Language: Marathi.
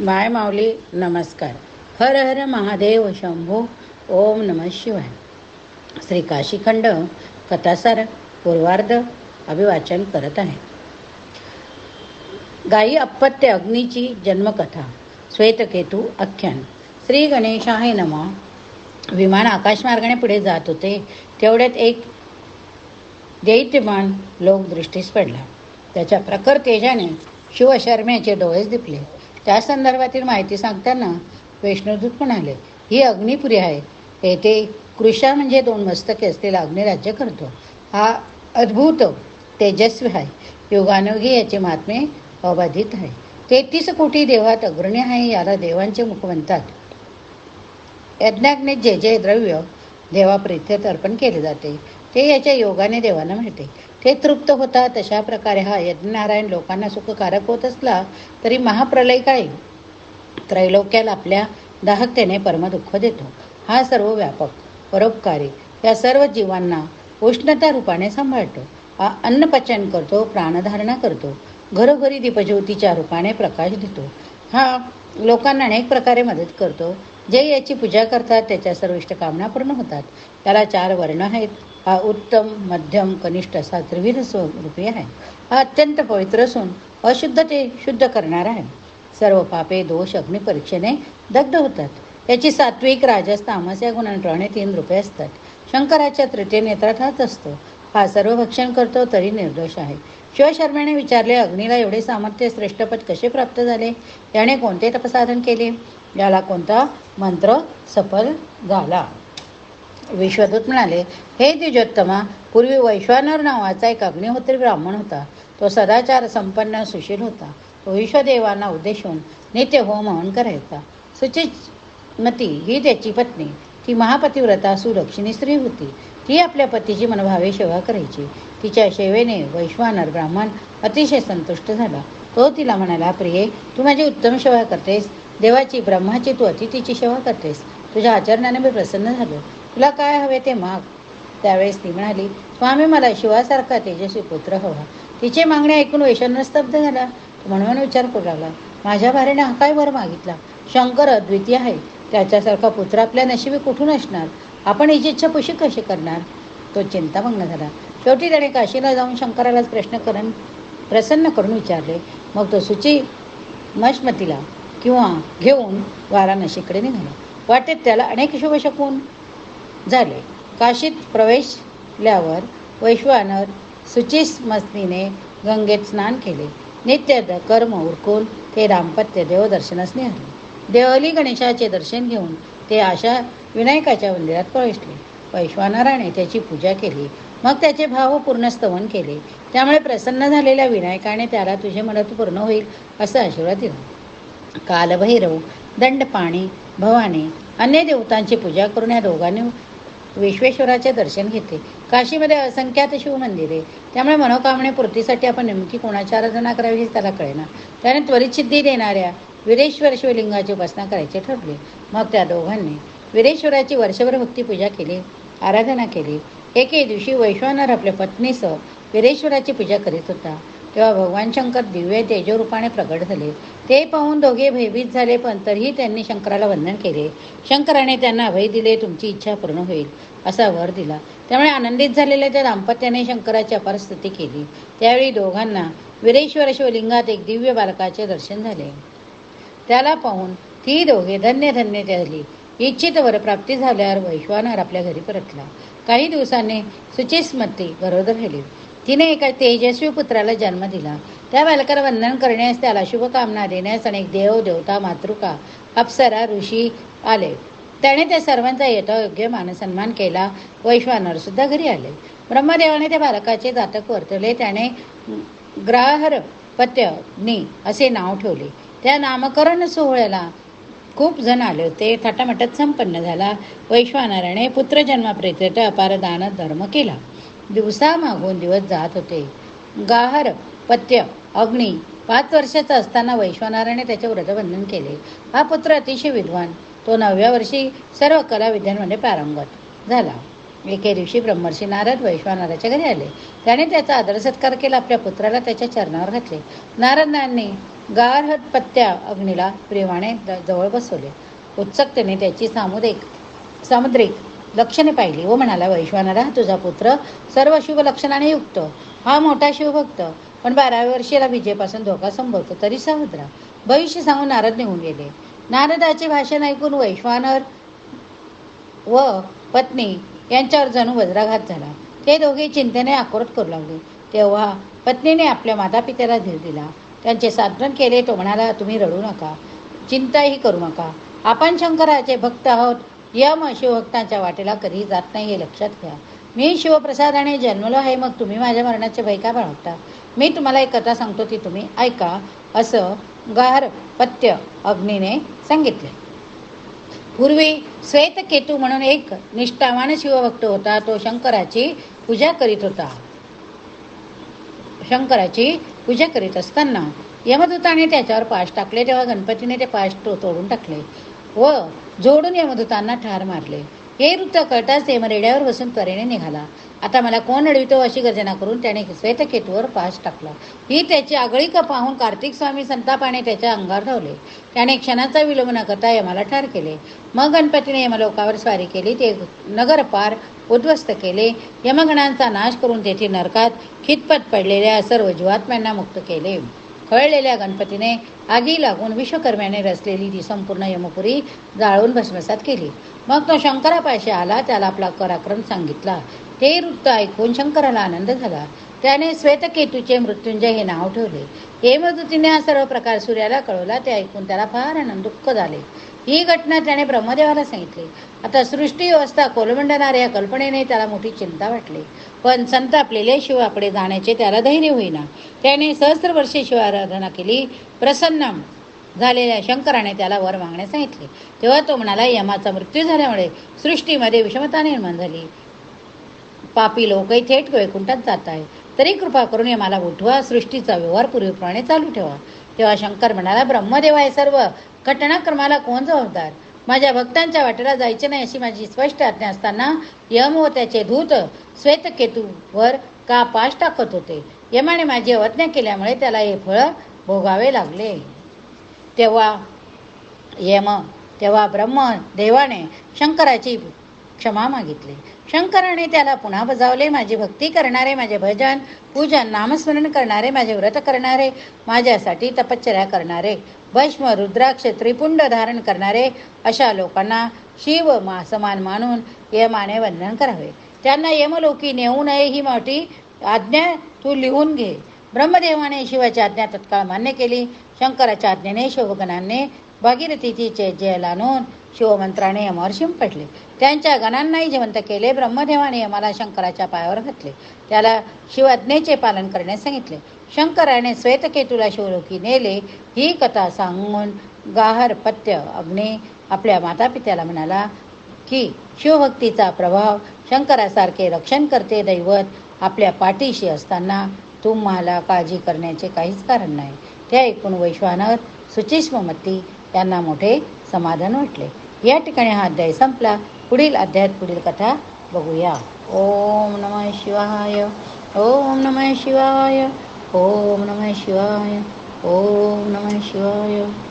माय माऊली नमस्कार. हर हर महादेव शंभो ओम नम शिवाय. श्री काशीखंड कथासार पूर्वार्ध अभिवाचन करत आहे. गायी अपत्य अग्नीची जन्मकथा श्वेतकेतू आख्यान. श्री गणेशाय नमा. विमान आकाशमार्गाने पुढे जात होते. तेवढ्यात एक दैत्यमान लोक दृष्टीस पडला. त्याच्या प्रखर तेजाने शिवशर्म्याचे डोळेच दिपले. त्या संदर्भातील माहिती सांगताना वैष्णवदूत म्हणाले ही अग्निपुरी आहे. येथे कृषा म्हणजे दोन मस्तके असलेला अग्निराज्य करतो. हा अद्भुत तेजस्वी आहे. युगानुगी याचे महात्मे अबाधित आहे. तेहतीस कोटी देवात अग्रणी आहे याला देवांचे मुख म्हणतात. यज्ञाग्ने जे जे द्रव्य देवाप्रित्यत अर्पण केले जाते ते याच्या योगाने देवांना मिळते. ते तृप्त होतात तशा प्रकारे हा यज्ञनारायण लोकांना सुखकारक होत असला तरी महाप्रलय काळी त्रैलोक्याला आपल्या दाहकतेने परमदुःख देतो. हा सर्व व्यापक परोपकारी या सर्व जीवांना उष्णता रूपाने सांभाळतो. हा अन्नपचन करतो प्राणधारणा करतो घरोघरी दीपज्योतीच्या रूपाने प्रकाश देतो. हा लोकांना अनेक प्रकारे मदत करतो. जे याची पूजा करतात त्याच्या सर्व इष्टकामना पूर्ण होतात. त्याला चार वर्ण आहेत. हा उत्तम मध्यम कनिष्ठ असा त्रिविध स्वरूपी आहे. हा अत्यंत पवित्र असून अशुद्ध ते शुद्ध करणार आहे. सर्व पापे दोष अग्निपरीक्षेने दग्ध होतात. याची सात्विक राजस तामस या गुणांप्रमाणे तीन रुपये असतात. शंकराच्या तृतीय नेत्रात हाच असतो. हा सर्व भक्षण करतो तरी निर्दोष आहे. शिवशर्माने विचारले अग्नीला एवढे सामर्थ्य श्रेष्ठपद कसे प्राप्त झाले? याने कोणते तपसाधन केले? याला कोणता मंत्र सफल झाला. विश्वदूत म्हणाले हे द्विजोत्तमा पूर्वी वैश्वानर नावाचा एक अग्निहोत्री ब्राह्मण होता. तो सदाचार संपन्न सुशील होता. तो विश्वदेवांना उद्देशून नित्य होम हवन करायचा. सुचिमती ही त्याची पत्नी. ती महापतिव्रता सुलक्षणी स्त्री होती. ती आपल्या पतीची मनभावे सेवा करायची. तिच्या सेवेने वैश्वानर ब्राह्मण अतिशय संतुष्ट झाला. तो तिला म्हणाला प्रिये तू माझी उत्तम सेवा करतेस. देवाची ब्रह्माची तू अतिथीची सेवा करतेस. तुझ्या आचरणाने मी प्रसन्न झालो. तुला काय हवे ते माग. त्यावेळेस ती म्हणाली स्वामी मला शिवासारखा तेजस्वी पुत्र हवा. तिचे मागणे ऐकून वैशांना स्तब्ध झाला. म्हणून विचार करू लागला माझ्या भारेने हा काय वर मागितला? शंकर अद्वितीय आहे. त्याच्यासारखा पुत्र आपल्या नशिबी कुठून असणार? आपण हिची इच्छा पुशी कशी करणार? तो चिंतामग्न झाला. शेवटी त्याने काशीला जाऊन शंकरालाच प्रश्न करून प्रसन्न करून विचारले. मग तो सुची मशमतीला किंवा घेऊन वाराणसीकडे निघाला. वाटेत त्याला अनेक शुभशकून झाले. काशीत प्रवेशल्यावर वैश्वानर सुचिस्मतीने गंगेत स्नान केले. नित्य द- कर्म उरकून ते दाम्पत्य देवदर्शनास निघाले. देवली गणेशाचे दर्शन घेऊन ते आशा विनायकाच्या मंदिरात प्रवेशले. वैश्वानराने त्याची पूजा केली. मग त्याचे भावपूर्ण स्तवन केले. त्यामुळे प्रसन्न झालेल्या विनायकाने त्याला तुझे मनात पूर्ण होईल असा आशीर्वाद दिला. कालभैरव दंडपाणी भवानी अन्य देवतांची पूजा करून या दोघांनी विश्वेश्वराचे दर्शन घेते काशीमध्ये असंख्यात शिवमंदिरे. त्यामुळे मनोकामनेपूर्तीसाठी आपण नेमकी कोणाची आराधना करावी हे त्याला कळेना. त्याने त्वरित सिद्धी देणाऱ्या वीरेश्वर शिवलिंगाची उपासना करायचे ठरले मग त्या दोघांनी वीरेश्वराची वर्षभर भक्ती पूजा केली आराधना केली. एके दिवशी वैश्वानर आपल्या पत्नीसह वीरेश्वराची पूजा करीत होता. तेव्हा भगवान शंकर दिव्य तेजोरूपाने प्रगट झाले. ते पाहून दोघे भयभीत झाले पण तरीही त्यांनी शंकराला वंदन केले. शंकराने त्यांना अभय दिले तुमची इच्छा पूर्ण होईल असा वर दिला. त्यामुळे आनंदित झालेल्या त्या दाम्पत्याने शंकराची अपार स्तुती केली. त्यावेळी दोघांना वीरेश्वर शिवलिंगात एक दिव्य बालकाचे दर्शन झाले. त्याला पाहून ती दोघे धन्य धन्य झाली. इच्छित वरप्राप्ती झाल्यावर वैश्वानर आपल्या घरी परतला. काही दिवसांनी सुचिस्मती गरोदर राहिली. तिने एका तेजस्वी पुत्राला जन्म दिला. त्या बालकाला वंदन करण्यास त्याला शुभकामना देण्यास अनेक देव देवता मातृका अप्सरा ऋषी आले. त्याने त्या सर्वांचा यथायोग्य मानसन्मान केला. वैश्वानर सुद्धा घरी आले. ब्रह्मदेवाने त्या बालकाचे जातक वर्तवले. त्याने ग्राहर पत्यनी असे नाव ठेवले. त्या नामकरण सोहळ्याला खूप जण आले होते. थाटामाटात संपन्न झाला. वैश्वानराने पुत्रजन्माप्रेत अपार दान धर्म केला. दिवसा मागून दिवस जात होते. गाहर पत्य अग्नी पाच वर्षाचा असताना वैश्वनारायणे त्याचे व्रतबंधन केले. हा पुत्र अतिशय विद्वान. तो नवव्या वर्षी सर्व कला विद्यांमध्ये पारंगत झाला. एके दिवशी ब्रह्मर्षी नारद वैश्वानाराच्या घरी आले. त्याने त्याचा आदर सत्कार केला. आपल्या पुत्राला त्याच्या चरणावर घातले. नारदांनी गारहत पत्त्या अग्नीला प्रेमाने जवळ बसवले. उत्सुकतेने त्याची सामुदायिक सामुद्रिक लक्षणे पाहिली व म्हणाला वैश्वानारा तुझा पुत्र सर्व शुभ लक्षणाने युक्त. हा मोठा शिवभक्त पण बाराव्या वर्षीला विजेपासून धोका संभवतो तरी समुद्र भविष्य सांगून नारद निघून गेले. नारदाचे भाषण ऐकून वैश्वानर व पत्नी यांच्यावर जणू वज्राघात झाला. ते दोघे चिंतेने आक्रोट करू लागले. तेव्हा पत्नीने आपल्या मातापित्याला धीर दिला. त्यांचे साधन केले तो म्हणाला तुम्ही रडू नका. चिंताही करू नका. आपण शंकराचे भक्त आहोत. यम शिवभक्तांच्या वाटेला कधी जात नाही हे लक्षात घ्या. मी शिवप्रसादाने जन्मलो आहे मग तुम्ही माझ्या मरणाचे भय का बाळगता मी तुम्हाला एक कथा सांगतो ती तुम्ही ऐका. असं गारपत्य अग्नीने सांगितले. पूर्वी श्वेतकेतू म्हणून एक निष्ठावान शिवभक्त होता. तो शंकराची पूजा करीत होता. शंकराची पूजा करीत असताना यमदूताने त्याच्यावर पाश टाकले. तेव्हा गणपतीने ते पाश तो तोडून टाकले व जोडून यमदूतांना ठार मारले. हे वृत्त कळताच यम रेड्यावर बसून त्वरेने निघाला. आता मला कोण अडवितो अशी गर्जना करून त्याने श्वेतकेतूवर पाश टाकला. ही त्याची आगळीका पाहून कार्तिक स्वामी संतापाने त्याच्या अंगावर धावले. त्याने क्षणाचा विलंब न करता यमाला ठार केले. मग गणपतीने यमलोकावर स्वारी केली ते नगर पार उद्ध्वस्त केले. यमगणांचा नाश करून तेथे नरकात खितपत पडलेल्या सर्व जीवात्म्यांना मुक्त केले. खळलेल्या गणपतीने आगी लागून विश्वकर्म्याने रचलेली ती संपूर्ण यमपुरी जाळून भस्मसात केली. मग तो शंकरापाशी आला त्याला आपला पराक्रम सांगितला. ते वृत्त ऐकून शंकराला आनंद झाला. त्याने श्वेतकेतूचे मृत्युंजय हे नाव ठेवले. हेमदूतीने हा सर्व प्रकार सूर्याला कळवला ते ऐकून त्याला फार आनंद दुःख झाले. ही घटना त्याने ब्रह्मदेवाला सांगितली. आता सृष्टी व्यवस्था कोलमंडणाऱ्या या कल्पनेने त्याला मोठी चिंता वाटली. पण संतापलेले शिवाकडे जाण्याचे त्याला धैर्य होईना. त्याने सहस्र वर्षे शिवाराधना केली. प्रसन्न झालेल्या शंकराने त्याला वर मागण्यास सांगितले. तेव्हा तो म्हणाला यमाचा मृत्यू झाल्यामुळे सृष्टीमध्ये विषमता निर्माण झाली. पापी लोकही थेट वैकुंठात जात आहे तरी कृपा करून यमाला उठवा सृष्टीचा व्यवहार पूर्वीप्रमाणे चालू ठेवा. तेव्हा शंकर म्हणाला ब्रह्मदेव आहे सर्व घटनाक्रमाला कोण जबाबदार? माझ्या भक्तांच्या वाटेला जायचे नाही अशी माझी स्पष्ट आज्ञा असताना यम व त्याचे धूत श्वेतकेतूवर का पाश टाकत होते? यमाने माझी अवज्ञा केल्यामुळे त्याला हे फळ भोगावे लागले. तेव्हा यम तेव्हा ब्रह्म देवाने शंकराची क्षमा मागितली. शंकराने त्याला पुन्हा बजावले माझी भक्ती करणारे माझे भजन पूजन नामस्मरण करणारे माझे व्रत करणारे माझ्यासाठी तपश्चर्या करणारे भस्म रुद्राक्ष त्रिपुंड धारण करणारे अशा लोकांना शिव मा समान मानून यमाने वंदन करावे. त्यांना यमलोकी नेऊ नये ही मोठी आज्ञा तू लिहून घे. ब्रह्मदेवाने शिवाची आज्ञा तत्काळ मान्य केली. शंकराच्या आज्ञेने शिवगणांनी भागीरथीचे जय लानून शिवमंत्राने यमावर शिंपटले त्यांच्या गणांनाही जिवंत केले. ब्रह्मदेवाने यमाला शंकराच्या पायावर घातले. त्याला शिवाज्ञेचे पालन करण्यास सांगितले. शंकराने श्वेतकेतूला शिवलोकी नेले. ही कथा सांगून गाहर पत्य अग्नी आपल्या मातापित्याला म्हणाला की शिवभक्तीचा प्रभाव शंकरासारखे रक्षण करते दैवत आपल्या पाठीशी असताना तुम्हाला काळजी करण्याचे काहीच कारण नाही. त्या ऐकून वैश्वानर सुचिष्ममती यांना मोठे समाधान वाटले. या ठिकाणी हा अध्याय संपला. पुढील अध्यायात पुढील कथा बघूया. ओम नमः शिवाय. ओम नमः शिवाय. ओम नमः शिवाय. ओम नमः शिवाय.